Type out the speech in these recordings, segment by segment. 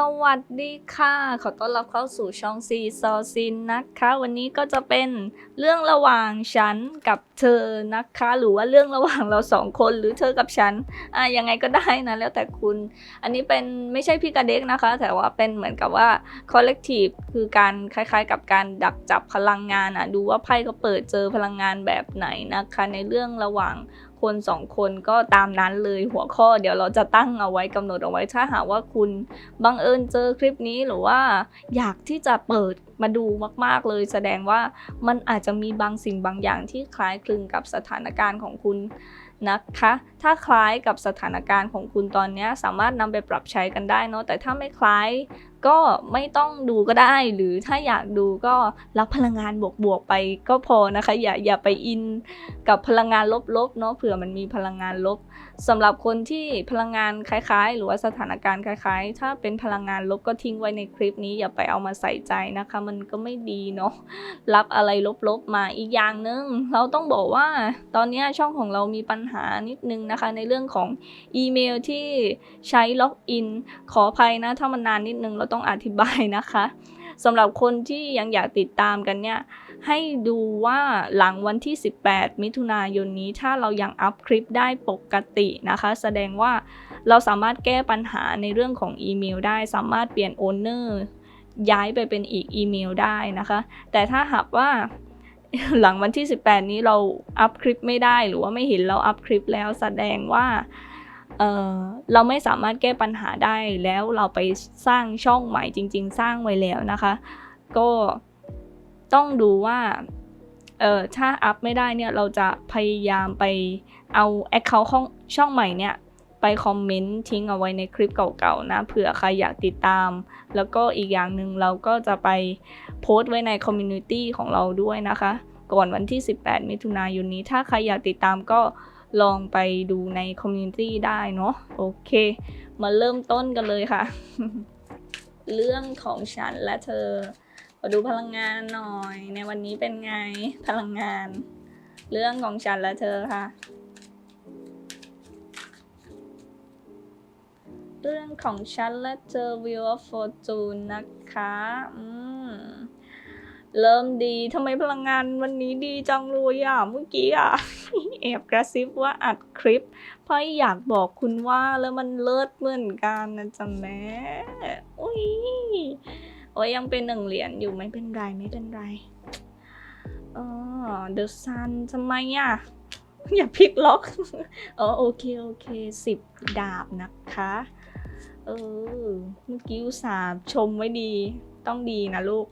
สวัสดีค่ะ ขอต้อนรับเข้าสู่ช่องซีซอซินนะคะ วันนี้ก็จะเป็นเรื่องระหว่างฉันกับเธอนะคะ หรือว่าเรื่องระหว่างเราสองคนหรือเธอกับฉันอะยังไงก็ได้นะแล้วแต่คุณ อันนี้เป็นไม่ใช่พี่กระเด็กนะคะ แต่ว่าเป็นเหมือนกับว่า collective คือการคล้ายๆ กับการดักจับพลังงานอะดูว่าไพ่ก็เปิดเจอพลังงานแบบไหนนะคะ ในเรื่องระหว่าง คนสองคนก็ตามนั้นเลยหัวข้อ เดี๋ยวเราจะตั้งเอาไว้กำหนดเอาไว้ถ้าหากว่าคุณบังเอิญเจอคลิปนี้หรือว่าอยากที่จะเปิดมาดูมาก ๆ เลยแสดงว่ามันอาจจะมีบางสิ่งบางอย่างที่คล้ายคลึงกับสถานการณ์ของคุณนะคะ ถ้าคล้ายกับสถานการณ์ของคุณตอนนี้สามารถนำไปปรับใช้กันได้เนาะแต่ถ้าไม่คล้าย ก็ไม่ต้องดูก็ได้ หรือถ้าอยากดูก็รับพลังงานบวกๆไปก็พอนะคะ อย่าอย่าไปอินกับพลังงานลบๆเนาะเผื่อมันมีพลังงานลบ สำหรับคนที่พลังงานคล้ายๆ หรือว่าสถานการณ์คล้ายๆ ถ้าเป็นพลังงานลบก็ทิ้งไว้ในคลิปนี้อย่าไปเอามาใส่ใจนะคะ มันก็ไม่ดีเนาะรับอะไรลบๆมาอีกอย่างหนึง เราต้องบอกว่าตอนนี้ช่องของเรามีปัญหานิดนึงนะคะ ในเรื่องของอีเมลที่ใช้ล็อกอินขออภัยนะ ถ้ามันนานนิดนึงเราต้องอธิบายนะคะ สำหรับคนที่ยังอยากติดตามกันเนี่ยให้ดูว่าหลังวันที่ 18 มิถุนายนนี้ถ้าเรายังอัพคลิปได้ปกตินะคะ แสดงว่าเราสามารถแก้ปัญหาในเรื่องของอีเมลได้สามารถเปลี่ยนโอนเนอร์ย้ายไปเป็นอีกอีเมลได้นะคะ แต่ถ้าหากว่าหลังวันที่ 18 นี้เราอัพคลิปไม่ได้หรือว่าไม่เห็นเราอัพคลิปแล้วแสดงว่า เราไม่สามารถแก้ปัญหาได้แล้วเราไปสร้างช่องใหม่จริง ๆ สร้างไว้แล้วนะคะ ก็ต้องดูว่าเออถ้าอัพไม่ได้เนี่ยเราจะพยายามไปเอา Account ของช่องใหม่เนี่ย ไปคอมเมนต์ทิ้งเอาไว้ในคลิปเก่าๆนะเผื่อใครอยากติดตาม แล้วก็อีกอย่างหนึ่งเราก็จะไปโพสต์ไว้ในคอมมูนิตี้ของเราด้วยนะคะ ก่อนวันที่ 18 มิถุนายนนี้ถ้าใครอยากติดตามก็ ลองไปดูในคอมมูนิตี้ได้เนาะโอเค มาเริ่มต้นกันเลยค่ะ เรื่องของฉันและเธอมาดูพลังงานหน่อย ในวันนี้เป็นไงพลังงาน เรื่องของฉันและเธอค่ะ เรื่องของฉันและเธอ Wheel of Fortune นะคะ อืม เริ่มดีทำไมพลังงานวันนี้ดีจังเลยอะเมื่อกี้อะแอบกระซิบว่าอัดคลิป เพราะอยากบอกคุณว่าแล้วมันเลิศเหมือนกันนะจ๊ะแม่อุ้ยโอ้ยยังเป็นหนึ่งเหรียญอยู่ไม่เป็นไรไม่เป็นไรอ๋อ The Sun ทำไมอะอย่าพลิกล็อกอ๋อโอเคโอเคสิบดาบนะคะ เออเมื่อกี้อุตส่าห์ชมไว้ดี ต้องดีนะลูก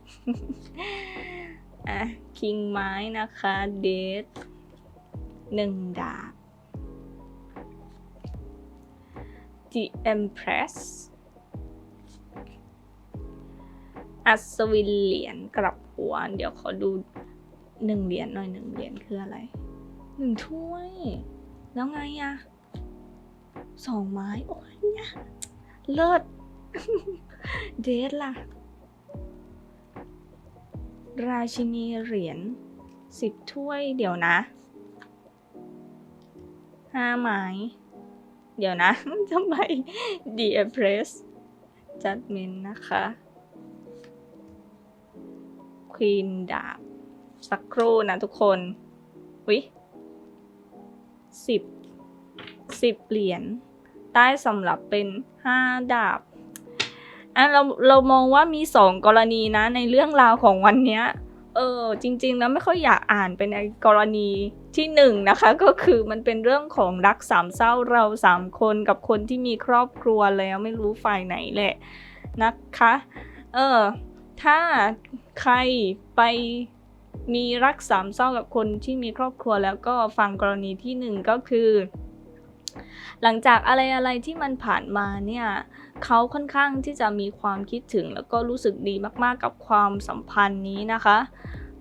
อะ คิงไม้นะคะ เดทหนึ่งดาบ The Empress อัศวินเหรียญกลับหัว เดี๋ยวขอดูหนึ่งเหรียญหน่อยหนึ่งเหรียญคืออะไรหนึ่งถ้วย แล้วไงอะสองไม้ โอ้ยเนี่ยเลิศเดทล่ะ ราชินีเหรียญสิบถ้วยเดี๋ยวนะห้าไม้เดี๋ยวนะทำไม The Empress Judgment นะคะควีนดาบ สักครู่นะทุกคนวิสิบสิบเหรียญใต้สำหรับเป็นห้าดาบ อะเราเรามองว่ามีสองกรณีนะในเรื่องราวของวันเนี้ยเออจริง ๆ แล้วไม่ค่อยอยากอ่านเป็นในกรณีที่หนึ่งนะคะ ก็คือมันเป็นเรื่องของรักสามเศร้าเราสามคนกับคนที่มีครอบครัวแล้วไม่รู้ฝ่ายไหนแหละนะคะเออถ้าใครไปมีรักสามเศร้ากับคนที่มีครอบครัวแล้วก็ฟังกรณีที่หนึ่งก็คือ หลังจากอะไรอะไรที่มันผ่านมาเนี่ยเขาค่อนข้างที่จะมีความคิดถึงแล้วก็รู้สึกดีมากๆกับความสัมพันธ์นี้นะคะ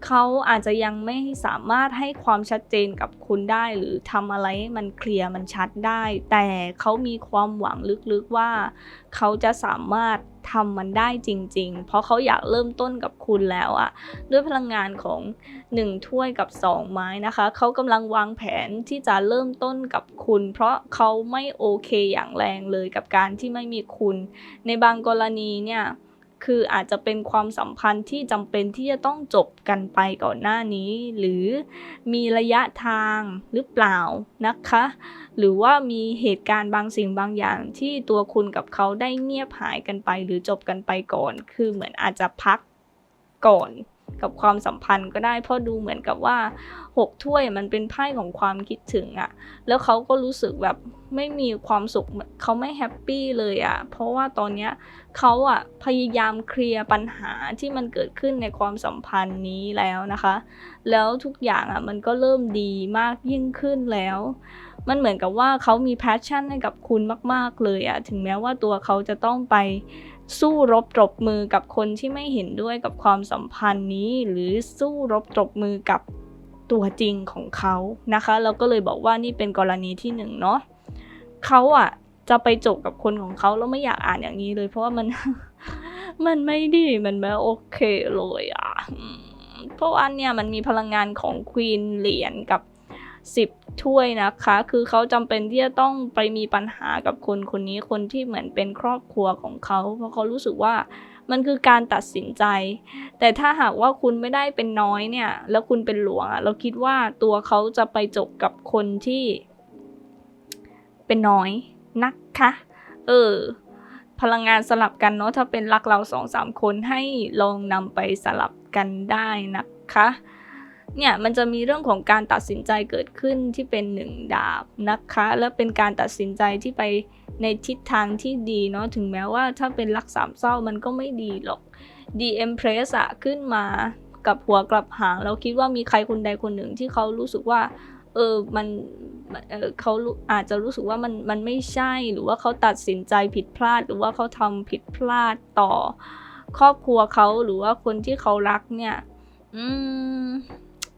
เขาอาจจะยังไม่สามารถให้ความชัดเจนกับคุณได้ หรือทำอะไรมันเคลียร์มันชัดได้ แต่เขามีความหวังลึกๆว่า เขาจะสามารถทำมันได้จริง ๆ เพราะเขาอยากเริ่มต้นกับคุณแล้วอะด้วยพลังงานของ 1 ถ้วยกับ 2 ไม้นะคะ เขากำลังวางแผนที่จะเริ่มต้นกับคุณ เพราะเขาไม่โอเคอย่างแรงเลยกับการที่ไม่มีคุณ ในบางกรณีเนี่ย คืออาจจะเป็นความสัมพันธ์ที่จำเป็นที่จะต้องจบกันไปก่อนหน้านี้ หรือมีระยะทางหรือเปล่านะคะ หรือว่ามีเหตุการณ์บางสิ่งบางอย่างที่ตัวคุณกับเขาได้เงียบหายกันไป หรือจบกันไปก่อน คือเหมือนอาจจะพักก่อน กับความสัมพันธ์ก็ได้ เพราะดูเหมือนกับว่าหกถ้วยมันเป็นไพ่ของความคิดถึงอะแล้วเขาก็รู้สึกแบบไม่มีความสุขเขาไม่แฮปปี้เลยอะเพราะว่าตอนเนี้ยเขาอะพยายามเคลียร์ปัญหาที่มันเกิดขึ้นในความสัมพันธ์นี้แล้วนะคะ แล้วทุกอย่างอะมันก็เริ่มดีมากยิ่งขึ้นแล้วมันเหมือนกับว่าเขามีแพชชั่นให้กับคุณมาก ๆ เลยอะถึงแม้ว่าตัวเขาจะต้องไป สู้รบตบมือกับคนที่ไม่เห็นด้วยกับความสัมพันธ์นี้ หรือสู้รบตบมือกับตัวจริงของเขานะคะ เราก็เลยบอกว่านี่เป็นกรณีที่หนึ่งเนาะเขาอะจะไปจบกับคนของเขาแล้วไม่อยากอ่านอย่างนี้เลย เพราะว่ามันมันไม่ดีมันไม่โอเคเลยอะเพราะว่าอันเนี่ยมันมีพลังงานของควีนเหรียญกับ สิบถ้วยนะคะ คือเขาจำเป็นที่จะต้องไปมีปัญหากับคนคนนี้คนที่เหมือนเป็นครอบครัวของเขา เพราะเขารู้สึกว่ามันคือการตัดสินใจ แต่ถ้าหากว่าคุณไม่ได้เป็นน้อยเนี่ย แล้วคุณเป็นหลวงอะเราคิดว่าตัวเขาจะไปจบกับคนที่ เป็นน้อยนะคะ เออ พลังงานสลับกันเนาะ ถ้าเป็นรักเราสองสามคนให้ลองนำไปสลับกันได้นะคะ เนี่ยมันจะมีเรื่องของการตัดสินใจเกิดขึ้นที่เป็นหนึ่งดาบนะคะ และเป็นการตัดสินใจที่ไปในทิศทางที่ดีเนาะถึงแม้ว่าถ้าเป็นรักสามเศร้ามันก็ไม่ดีหรอกดีเอ็มเพรสอะขึ้นมากับหัวกลับหางเราคิดว่ามีใครคนใดคนหนึ่งที่เขารู้สึกว่าเออมันเออเขาอาจจะรู้สึกว่ามันมันไม่ใช่หรือว่าเขาตัดสินใจผิดพลาด หรือว่าเขาทำผิดพลาดต่อ ครอบครัวเขาหรือว่าคนที่เขารักเนี่ย อืม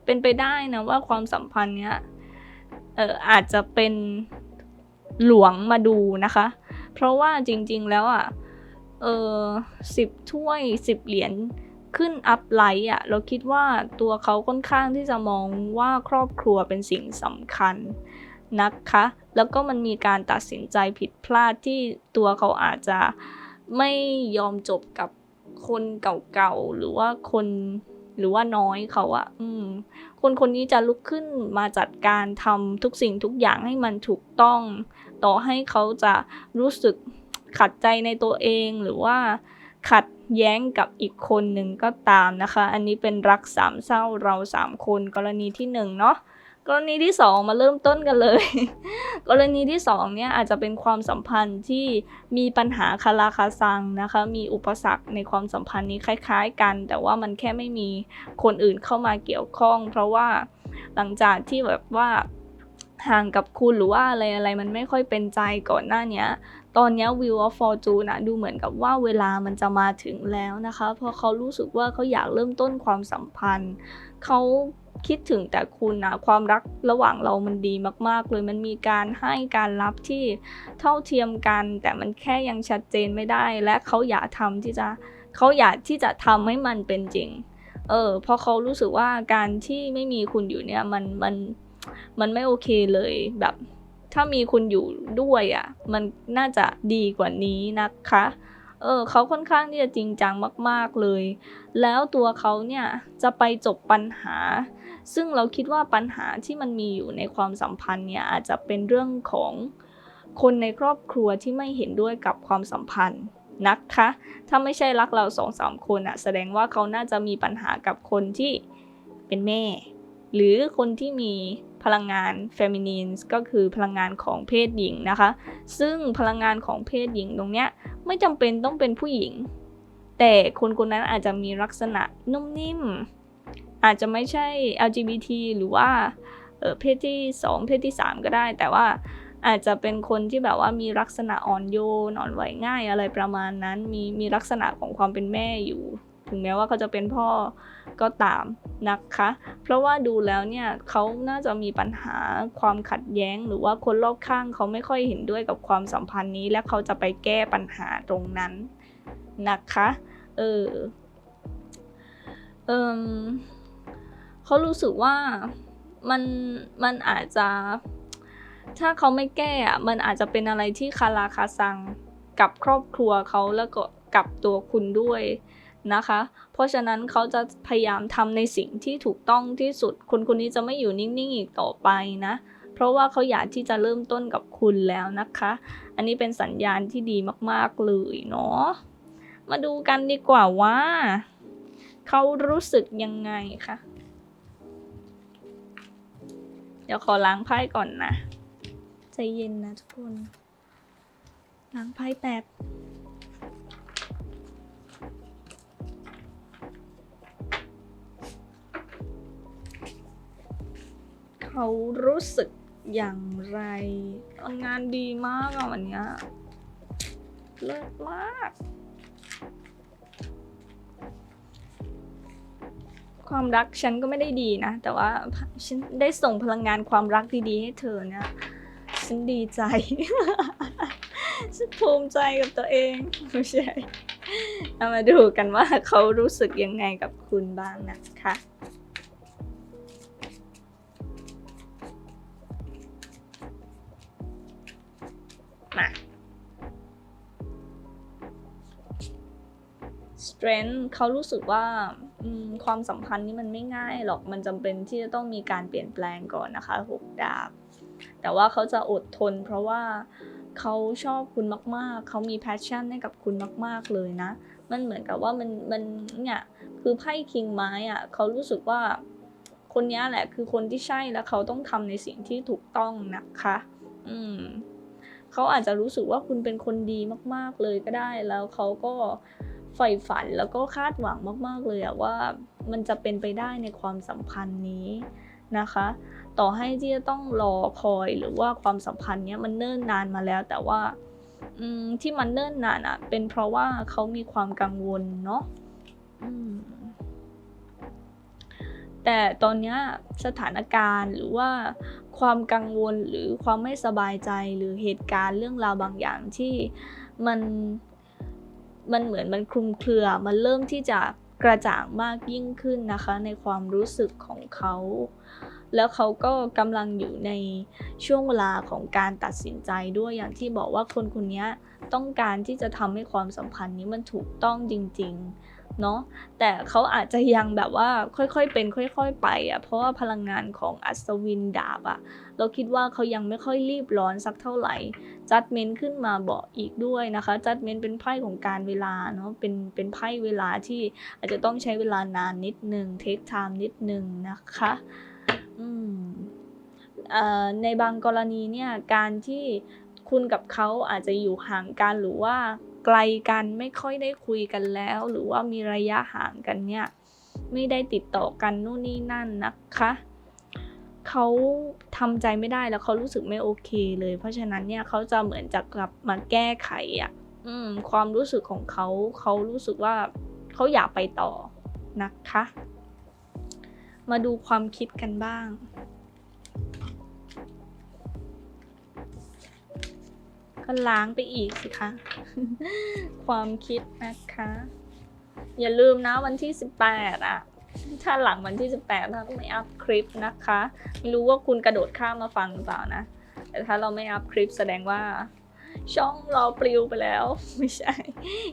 เป็นไปได้นะว่าความสัมพันธ์เนี้ยเอออาจจะเป็นหลวงมาดูนะคะ เพราะว่าจริงๆแล้วอะเออสิบถ้วยสิบเหรียญขึ้นอัพไลท์อะเราคิดว่าตัวเขาค่อนข้างที่จะมองว่าครอบครัวเป็นสิ่งสำคัญนะคะ แล้วก็มันมีการตัดสินใจผิดพลาดที่ตัวเขาอาจจะไม่ยอมจบกับคนเก่าๆ หรือว่าคน หรือว่าน้อยเขาอะอืม คนคนนี้จะลุกขึ้นมาจัดการทำทุกสิ่งทุกอย่างให้มันถูกต้อง ต่อให้เขาจะรู้สึกขัดใจในตัวเองหรือว่าขัดแย้งกับอีกคนหนึ่งก็ตามนะคะ อันนี้เป็นรักสามเศร้าเราสามคนกรณีที่หนึ่งเนาะ กรณีที่สองมาเริ่มต้นกันเลย กรณีที่สองเนี่ยอาจจะเป็นความสัมพันธ์ที่มีปัญหาคาราคาซังนะคะ มีอุปสรรคในความสัมพันธ์นี้คล้าย ๆ กัน แต่ว่ามันแค่ไม่มีคนอื่นเข้ามาเกี่ยวข้อง เพราะว่าหลังจากที่แบบว่าห่างกับคุณหรือว่าอะไรอะไรมันไม่ค่อยเป็นใจก่อนหน้านี้ตอนนี้ Wheel of Fortune นะดูเหมือนกับว่าเวลามันจะมาถึงแล้วนะคะ เพราะเขารู้สึกว่าเขาอยากเริ่มต้นความสัมพันธ์เขา คิดถึงแต่คุณนะความรักระหว่างเรามันดีมาก ๆ เลยมันมีการให้การรับที่เท่าเทียมกัน แต่มันแค่ยังชัดเจนไม่ได้ และเขาอยากทำที่จะเขาอยากที่จะทำให้มันเป็นจริง เออเพราะเขารู้สึกว่าการที่ไม่มีคุณอยู่เนี่ยมันมันมันไม่โอเคเลยแบบถ้ามีคุณอยู่ด้วยอะ่ะมันน่าจะดีกว่านี้นะคะ เออเขาค่อนข้างที่จะจริงจังมาก ๆเลย แล้วตัวเขาเนี่ยจะไปจบปัญหา ซึ่งเราคิดว่าปัญหาที่มันมีอยู่ในความสัมพันธ์เนี่ยอาจจะเป็นเรื่องของคนในครอบครัวที่ไม่เห็นด้วยกับความสัมพันธ์นะคะ ถ้าไม่ใช่รักเราสองสามคนอะแสดงว่าเขาน่าจะมีปัญหากับคนที่เป็นแม่ หรือคนที่มีพลังงานเฟมินีนก็คือพลังงานของเพศหญิงนะคะ ซึ่งพลังงานของเพศหญิงตรงเนี้ย ไม่จำเป็นต้องเป็นผู้หญิง แต่คนคนนั้นอาจจะมีลักษณะนุ่มนิ่ม อาจจะไม่ใช่ LGBT หรือว่าเออเพศที่ 2 เพศที่ 3 ก็ได้ แต่ว่าอาจจะเป็นคนที่แบบว่ามีลักษณะอ่อนโยนอ่อนไหวง่ายอะไรประมาณนั้น มีมีลักษณะของความเป็นแม่อยู่ ถึงแม้ว่าเขาจะเป็นพ่อก็ตามนะคะ เพราะว่าดูแล้วเนี่ยเขาน่าจะมีปัญหาความขัดแย้ง หรือว่าคนรอบข้างเขาไม่ค่อยเห็นด้วยกับความสัมพันธ์นี้ และเขาจะไปแก้ปัญหาตรงนั้นนะคะเออเออเขารู้สึกว่ามันมันอาจจะ ถ้าเขาไม่แก้อะมันอาจจะเป็นอะไรที่คาราคาซังกับครอบครัวเขาแล้วก็กับตัวคุณด้วย นะคะ เพราะฉะนั้นเขาจะพยายามทำในสิ่งที่ถูกต้องที่สุด คนคนนี้จะไม่อยู่นิ่งๆอีกต่อไปนะ เพราะว่าเขาอยากที่จะเริ่มต้นกับคุณแล้วนะคะ อันนี้เป็นสัญญาณที่ดีมากๆเลยเนาะ มาดูกันดีกว่าว่า เขารู้สึกยังไงคะ เดี๋ยวขอล้างไพ่ก่อนนะ ใจเย็นนะทุกคน ล้างไพ่แป๊บ เขารู้สึกอย่างไรงานดีมากอะวันเนี้ยเลิศมาก ความรักฉันก็ไม่ได้ดีนะ แต่ว่าฉันได้ส่งพลังงานความรักดีๆให้เธอเนี่ยฉันดีใจ ฉันภูมิใจกับตัวเองไม่ใช่เอามาดูกันว่าเขารู้สึกยังไงกับคุณบ้างนะคะ strength เขารู้สึกว่าความสัมพันธ์นี้มันไม่ง่ายหรอกมันจำเป็นที่จะต้องมีการเปลี่ยนแปลงก่อนนะคะหกดาบ แต่ว่าเขาจะอดทน เพราะว่าเขาชอบคุณมาก ๆ เขามี passion ให้กับคุณมาก ๆ เลยนะ มันเหมือนกับว่ามันมันเนี่ยคือไพ่คิงไม้อะเขารู้สึกว่าคนนี้แหละคือคนที่ใช่แล้วเขาต้องทำในสิ่งที่ถูกต้องนะคะ อืมเขาอาจจะรู้สึกว่าคุณเป็นคนดีมาก ๆ เลยก็ได้แล้วเขาก็ ใฝ่ฝันแล้วก็คาดหวังมาก ๆ เลยอะว่ามันจะเป็นไปได้ในความสัมพันธ์นี้นะคะ ต่อให้ที่จะต้องรอคอยหรือว่าความสัมพันธ์เนี้ยมันเนิ่นนานมาแล้ว แต่ว่าที่มันเนิ่นนานอะเป็นเพราะว่าเขามีความกังวลเนาะแต่ตอนนี้สถานการณ์หรือว่าความกังวลหรือความไม่สบายใจหรือเหตุการณ์เรื่องราวบางอย่างที่มัน มันเหมือนมันคลุมเครือ มันเริ่มที่จะกระจ่างมากยิ่งขึ้นนะคะ ในความรู้สึกของเขา แล้วเขาก็กำลังอยู่ในช่วงเวลาของการตัดสินใจด้วยอย่างที่บอกว่าคนคนนี้ต้องการที่จะทำให้ความสัมพันธ์นี้มันถูกต้องจริง ๆ เนาะแต่เขาอาจจะยังแบบว่าค่อยๆเป็นค่อย ๆ ไปอะเพราะว่าพลังงานของอัศวินดาบอะเราคิดว่าเขายังไม่ค่อยรีบร้อนสักเท่าไหร่จัดเมนขึ้นมาบอกอีกด้วยนะคะจัดเมนเป็นไพ่ของการเวลาเนาะเป็นเป็นไพ่เวลาที่อาจจะต้องใช้เวลานานนิดนึงเทคไทม์นิดนึงนะคะอืมในบางกรณีเนี่ยการที่คุณกับเขาอาจจะอยู่ห่างกันหรือว่า ไกลกันไม่ค่อยได้คุยกันแล้ว หรือว่ามีระยะห่างกันเนี่ยไม่ได้ติดต่อกันนู่นนี่นั่นนะคะเขาทำใจไม่ได้แล้วเขารู้สึกไม่โอเคเลย เพราะฉะนั้นเนี่ยเขาจะเหมือนจะกลับมาแก้ไขอะความรู้สึกของเขาเขารู้สึกว่าเขาอยากไปต่อนะคะ มาดูความคิดกันบ้าง ก็ล้างไปอีกสิคะ ความคิดนะคะ อย่าลืมนะวันที่ 18อะ ถ้าหลังวันที่ 18เราต้องไม่อัพคลิปนะคะ ไม่รู้ว่าคุณกระโดดข้ามมาฟังหรือเปล่านะ แต่ถ้าเราไม่อัพคลิปแสดงว่าช่องเราปลิวไปแล้ว ไม่ใช่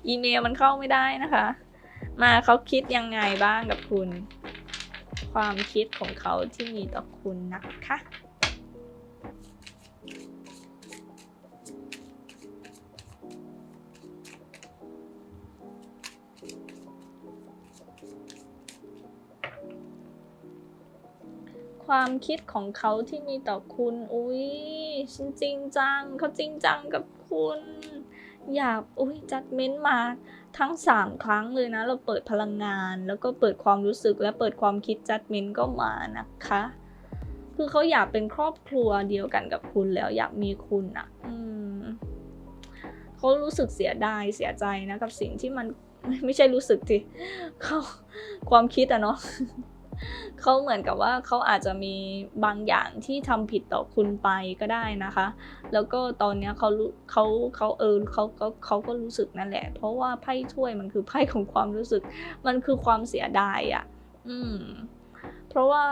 อีเมลมันเข้าไม่ได้นะคะ มาเขาคิดยังไงบ้างกับคุณ ความคิดของเขาที่มีต่อคุณนะคะ ความคิดของเขาที่มีต่อคุณ อุ้ยฉันจริงจัง เขาจริงจังกับคุณ อยากอุ้ยจัดเม้นต์มาทั้งสามครั้งเลยนะ เราเปิดพลังงาน แล้วก็เปิดความรู้สึกและเปิดความคิดจัดเม้นต์ก็มานะคะ คือเขาอยากเป็นครอบครัวเดียวกันกับคุณแล้วอยากมีคุณอะอืมเขารู้สึกเสียดายเสียใจนะกับสิ่งที่มันไม่ใช่รู้สึกสิเขาความคิดอะเนาะ เขาเหมือนกับว่าเขาอาจจะมีบางอย่างที่ทำผิดต่อคุณไปก็ได้นะคะ แล้วก็ตอนเนี้ยเขารู้เขาเขาเออเขาเขาเขาก็รู้สึกนั่นแหละ เพราะว่าไพ่ถ้วยมันคือไพ่ของความรู้สึก มันคือความเสียดายอะ่ะ อืม เพราะว่า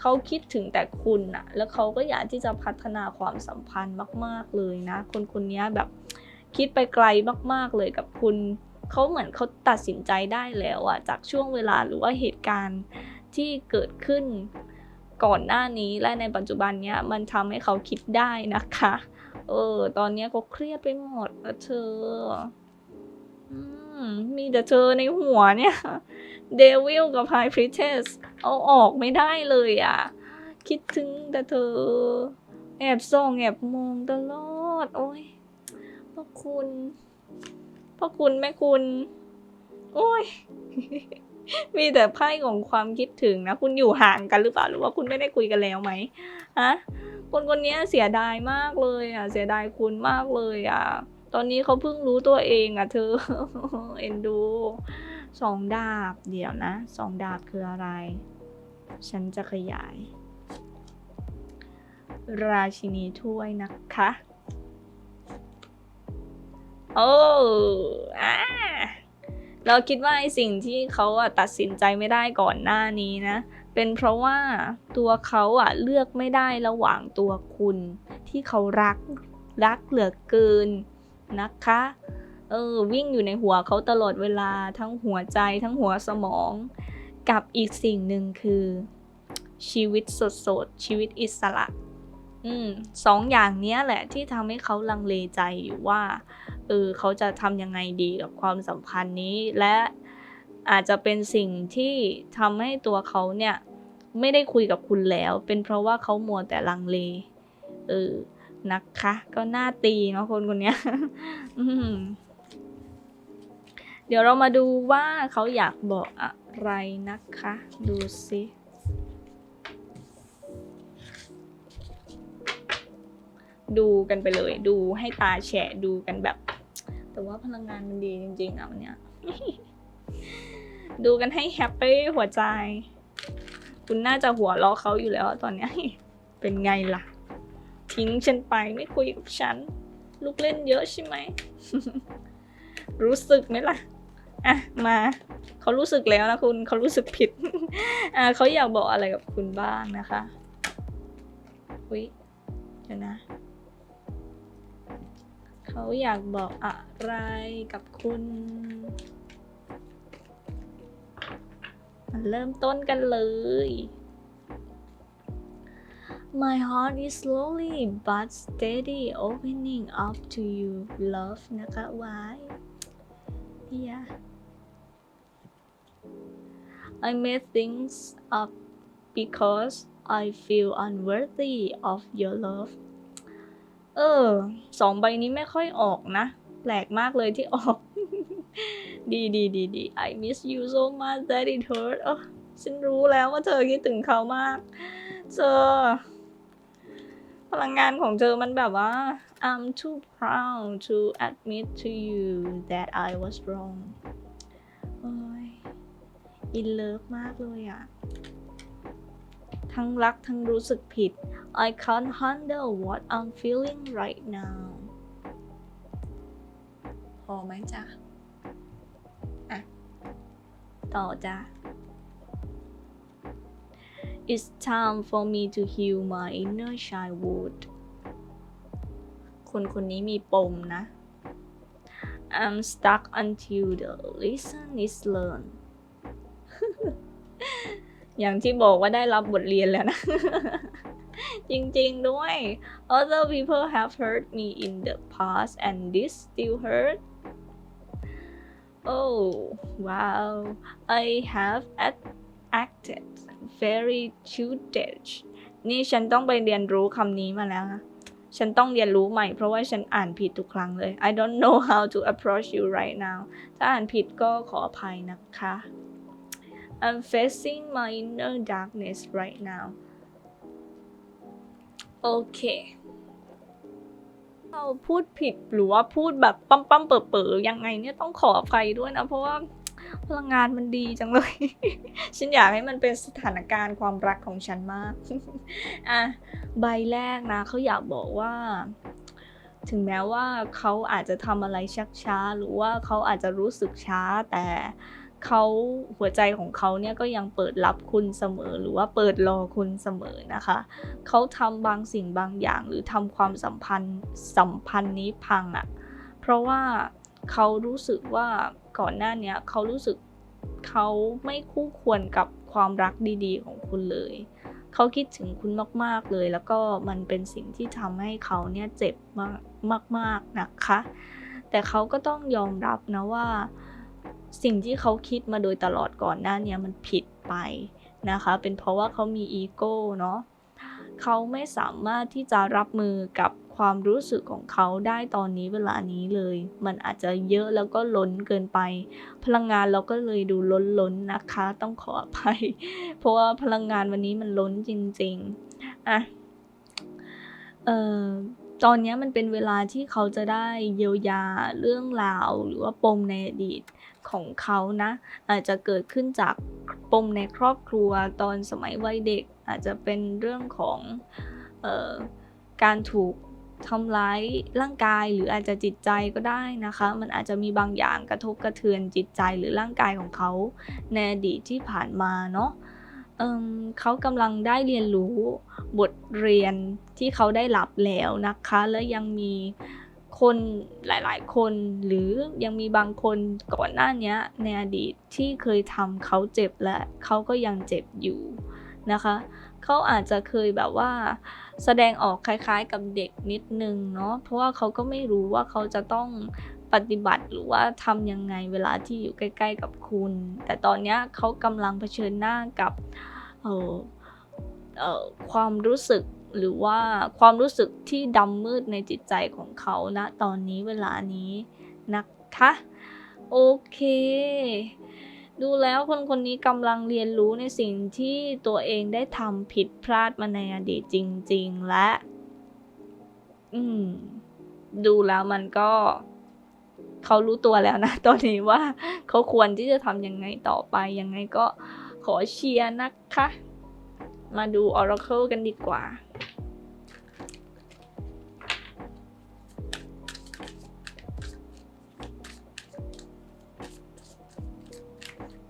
เขาคิดถึงแต่คุณอะแล้วเขาก็อยากที่จะพัฒนาความสัมพันธ์มาก ๆ เลยนะ คนคนนี้แบบคิดไปไกลมาก ๆ เลยกับคุณ เขาเหมือนเขาตัดสินใจได้แล้วอะจากช่วงเวลาหรือว่าเหตุการณ์ ที่เกิดขึ้นก่อนหน้านี้และในปัจจุบันเนี้ยมันทำให้เขาคิดได้นะคะ เออ ตอนเนี้ยเขาเครียดไปหมดอะเธออืมมีแต่เธอในหัวเนี่ยเดวิลกับไฮพริเทสเอาออกไม่ได้เลยอะ คิดถึงแต่เธอ แอบส่องแอบมองตลอด โอ้ยพ่อคุณพ่อคุณแม่คุณ โอ้ย มีแต่ไพ่ของความคิดถึงนะ คุณอยู่ห่างกันหรือเปล่าหรือว่าคุณไม่ได้คุยกันแล้วไหมฮะคนคนนี้เสียดายมากเลยอะ เสียดายคุณมากเลยอะ ตอนนี้เขาเพิ่งรู้ตัวเองอะ เธอ เอ็นดูสองดาบเดี๋ยวนะสองดาบคืออะไร ฉันจะขยาย ราชินีถ้วยนะคะ โอ้อ่า เราคิดว่าไอสิ่งที่เขาอะตัดสินใจไม่ได้ก่อนหน้านี้นะ เป็นเพราะว่าตัวเขาอะเลือกไม่ได้ระหว่างตัวคุณ ที่เขารักรักเหลือเกินนะคะ เออวิ่งอยู่ในหัวเขาตลอดเวลาทั้งหัวใจทั้งหัวสมอง กับอีกสิ่งหนึ่งคือ ชีวิตสดๆชีวิตอิสระ อืมสองอย่างเนี้ยแหละที่ทำให้เขาลังเลใจอยู่ว่าเออเขาจะทำยังไงดีกับความสัมพันธ์นี้ และอาจจะเป็นสิ่งที่ทำให้ตัวเขาเนี่ยไม่ได้คุยกับคุณแล้ว เป็นเพราะว่าเขามัวแต่ลังเลเออนะคะ ก็น่าตีเนาะคนคนเนี้ยเดี๋ยวเรามาดูว่าเขาอยากบอกอะไรนะคะ ดูสิ ดูกันไปเลย ดูให้ตาแฉะดูกันแบบ แต่ว่าพลังงานมันดีจริงๆอะวันเนี้ยดูกันให้แฮปปี้หัวใจ คุณน่าจะหัวเราะเขาอยู่แล้วตอนเนี้ยเป็นไงล่ะ ทิ้งฉันไปไม่คุยกับฉัน ลูกเล่นเยอะใช่ไหม รู้สึกไหมล่ะอะมาเขารู้สึกแล้วนะคุณเขารู้สึกผิดอ่าเขาอยากบอกอะไรกับคุณบ้างนะคะอุ้ยเดี๋ยวนะ เขาอยากบอกอะไรกับคุณ มันเริ่มต้นกันเลย My heart is slowly but steady opening up to you love นะคะ why yeah I made things up because I feel unworthy of your love เออสองใบนี้ไม่ค่อยออกนะ แปลกมากเลยที่ออก ดีดีดีดี I miss you so much that it hurt เออฉันรู้แล้วว่าเธอคิดถึงเขามาก เธอ พลังงานของเธอมันแบบว่า I'm too proud to admit to you that I was wrong โอ้ยอินเลิฟมากเลยอะ ทั้งรักทั้งรู้สึกผิด I can't handle what I'm feeling right now พอไหมจ๊ะ อะ ต่อจ้ะ It's time for me to heal my inner childhood คนคนนี้มีปมนะ I'm stuck until the lesson is learned อย่างที่บอกว่าได้รับบทเรียนแล้วนะ จริงๆด้วย Other people have hurt me in the past and this still hurt Oh wow I have acted very childish นี่ฉันต้องไปเรียนรู้คำนี้มาแล้วฉันต้องเรียนรู้ใหม่เพราะว่าฉันอ่านผิดทุกครั้งเลย I don't know how to approach you right now ถ้าอ่านผิดก็ขออภัยนะคะ I'm facing my inner darkness right now โอเค เราพูดผิดหรือว่าพูดแบบปั๊มปั๊มเป๋อเป๋อๆยังไงเนี่ยต้องขออภัยด้วยนะ เพราะว่าพลังงานมันดีจังเลย ฉันอยากให้มันเป็นสถานการณ์ความรักของฉันมาก อะ ใบแรกนะเขาอยากบอกว่า ถึงแม้ว่าเขาอาจจะทำอะไรชักช้า หรือว่าเขาอาจจะรู้สึกช้าแต่ เขาหัวใจของเขาเนี่ยก็ยังเปิดรับคุณเสมอ หรือว่าเปิดรอคุณเสมอนะคะ เขาทำบางสิ่งบางอย่าง หรือทำความสัมพันธ์สัมพันธ์นี้พังอะ่ะ เพราะว่าเขารู้สึกว่าก่อนหน้าเนี้ยเขารู้สึกเขาไม่คู่ควรกับความรักดีๆ ของคุณเลย เขาคิดถึงคุณมากๆเลย แล้วก็มันเป็นสิ่งที่ทำให้เขาเนี่ยเจ็บมากมากๆนะคะ แต่เขาก็ต้องยอมรับนะว่า สิ่งที่เขาคิดมาโดยตลอดก่อนหน้านี้มันผิดไปนะคะ เป็นเพราะว่าเขามีอีโก้เนาะเขาไม่สามารถที่จะรับมือกับความรู้สึกของเขาได้ตอนนี้เวลานี้เลย มันอาจจะเยอะแล้วก็ล้นเกินไป พลังงานเราก็เลยดูล้นล้นนะคะ ต้องขออภัย เพราะว่าพลังงานวันนี้มันล้นจริงๆอะเอ่อตอนนี้มันเป็นเวลาที่เขาจะได้เยียวยาเรื่องราวหรือว่าปมในอดีต ของเขานะ อาจจะเกิดขึ้นจากปมในครอบครัวตอนสมัยวัยเด็ก อาจจะเป็นเรื่องของออการถูกทำร้ายร่างกายหรืออาจจะจิตใจก็ได้นะคะ มันอาจจะมีบางอย่างกระทบกระเทือนจิตใจหรือร่างกายของเขาในอดีตที่ผ่านมาเนาะเเขากำลังได้เรียนรู้บทเรียนที่เขาได้รับแล้วนะคะ และยังมี คนหลาย ๆ คนหรือยังมีบางคนก่อนหน้านี้ในอดีตที่เคยทำเขาเจ็บและเขาก็ยังเจ็บอยู่นะคะเขาอาจจะเคยแบบว่า แสดงออกคล้าย ๆ กับเด็กนิดนึงเนาะเพราะว่าเขาก็ไม่รู้ว่าเขาจะต้องปฏิบัติหรือว่าทำยังไงเวลาที่อยู่ใกล้ ๆ กับคุณ แต่ตอนนี้เขากำลังเผชิญหน้ากับเออเอ่อความรู้สึก หรือว่าความรู้สึกที่ดำมืดในจิตใจของเขานะตอนนี้เวลานี้นะคะ โอเค ดูแล้วคนคนนี้กำลังเรียนรู้ในสิ่งที่ตัวเองได้ทำผิดพลาดมาในอดีตจริง ๆ และ อืม ดูแล้วมันก็เขารู้ตัวแล้วนะ ตอนนี้ว่าเขาควรที่จะทำยังไงต่อไป ยังไงก็ขอเชียร์นะคะ มาดู Oracle กันดีกว่า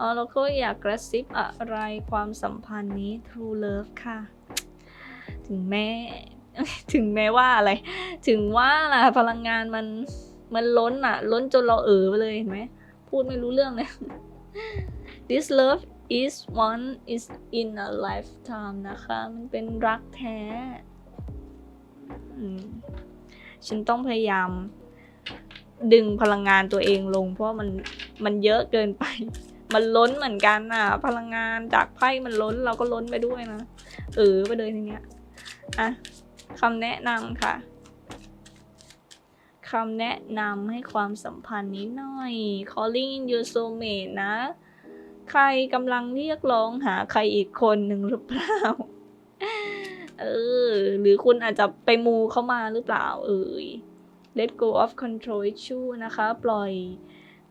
อ๋อแล้วก็อยากกระซิบอะไรความสัมพันธ์นี้ True Love ค่ะ ถึงแม้ถึงแม้ว่าอะไร ถึงว่าล่ะพลังงานมันมันล้นอะล้นจนเราเออไปเลยเห็นไหมพูดไม่รู้เรื่องเลย This love is one is in a lifetime นะคะ มันเป็นรักแท้อืมฉันต้องพยายาม ดึงพลังงานตัวเองลง เพราะมันมันเยอะเกินไป มันล้นเหมือนกันอะ พลังงานจากไพ่มันล้นเราก็ล้นไปด้วยนะเออไปเลยทีเนี้ยอะคำแนะนำค่ะคำแนะนำให้ความสัมพันธ์นี้หน่อย calling your soulmate นะ ใครกำลังเรียกร้องหาใครอีกคนหนึ่งหรือเปล่า เออ หรือคุณอาจจะไปมูเข้ามาหรือเปล่า เอ่ย let go of control issue นะคะ ปล่อย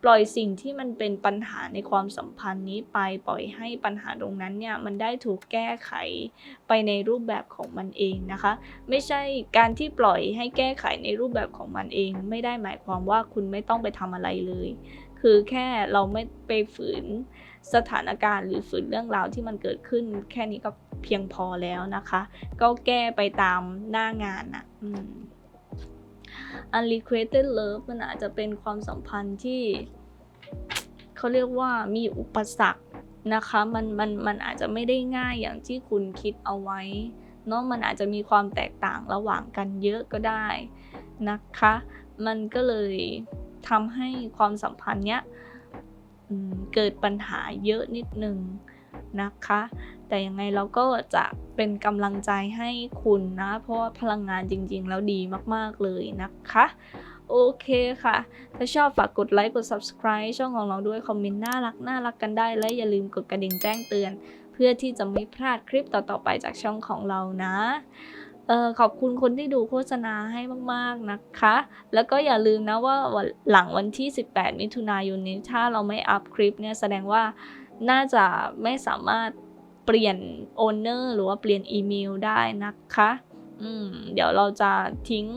ปล่อยสิ่งที่มันเป็นปัญหาในความสัมพันธ์นี้ไปปล่อยให้ปัญหาตรงนั้นเนี่ยมันได้ถูกแก้ไขไปในรูปแบบของมันเองนะคะ ไม่ใช่การที่ปล่อยให้แก้ไขในรูปแบบของมันเอง ไม่ได้หมายความว่าคุณไม่ต้องไปทำอะไรเลย คือแค่เราไม่ไปฝืนสถานการณ์หรือฝืนเรื่องราวที่มันเกิดขึ้น แค่นี้ก็เพียงพอแล้วนะคะ ก็แก้ไปตามหน้างานนะอืม unrequited love มันอาจจะเป็นความสัมพันธ์ที่เขาเรียกว่ามีอุปสรรคนะคะมันมันมันอาจจะไม่ได้ง่ายอย่างที่คุณคิดเอาไว้เนาะมันอาจจะมีความแตกต่างระหว่างกันเยอะก็ได้นะคะ มันก็เลยทำให้ความสัมพันธ์เนี้ยเกิดปัญหาเยอะนิดนึง นะคะ แต่ยังไงเราก็จะเป็นกำลังใจให้คุณนะ เพราะว่าพลังงานจริงๆ แล้วดีมากๆเลยนะคะ โอเคค่ะ ถ้าชอบฝากกดไลค์กด subscribe ช่องของเราด้วยคอมเมนต์น่ารักน่ารักกันได้ และอย่าลืมกดกระดิ่งแจ้งเตือน เพื่อที่จะไม่พลาดคลิปต่อๆไปจากช่องของเรานะเออขอบคุณคนที่ดูโฆษณาให้มากๆนะคะ แล้วก็อย่าลืมนะว่าวันหลังวันที่ 18 มิถุนายนนี้ถ้าเราไม่อัพคลิปเนี่ยแสดงว่า น่าจะไม่สามารถเปลี่ยนโอนเนอร์หรือว่าเปลี่ยนอีเมลได้นะคะอืมเดี๋ยวเราจะทิ้ง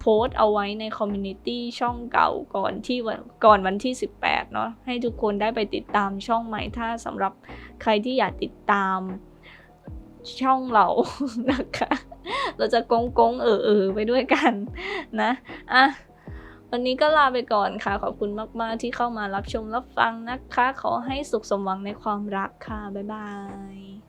โพสต์เอาไว้ในคอมมูนิตี้ช่องเก่าก่อนที่วันก่อนวันที่ 18 เนาะให้ทุกคนได้ไปติดตามช่องใหม่ถ้าสำหรับใครที่อยากติดตามช่องเรานะคะ เราจะกงกงๆเออเออๆไปด้วยกันนะอะ วันนี้ก็ลาไปก่อนค่ะ ขอบคุณมาก ๆ ที่เข้ามารับชมรับฟังนะคะ ขอให้สุขสมหวังในความรักค่ะ บ๊ายบาย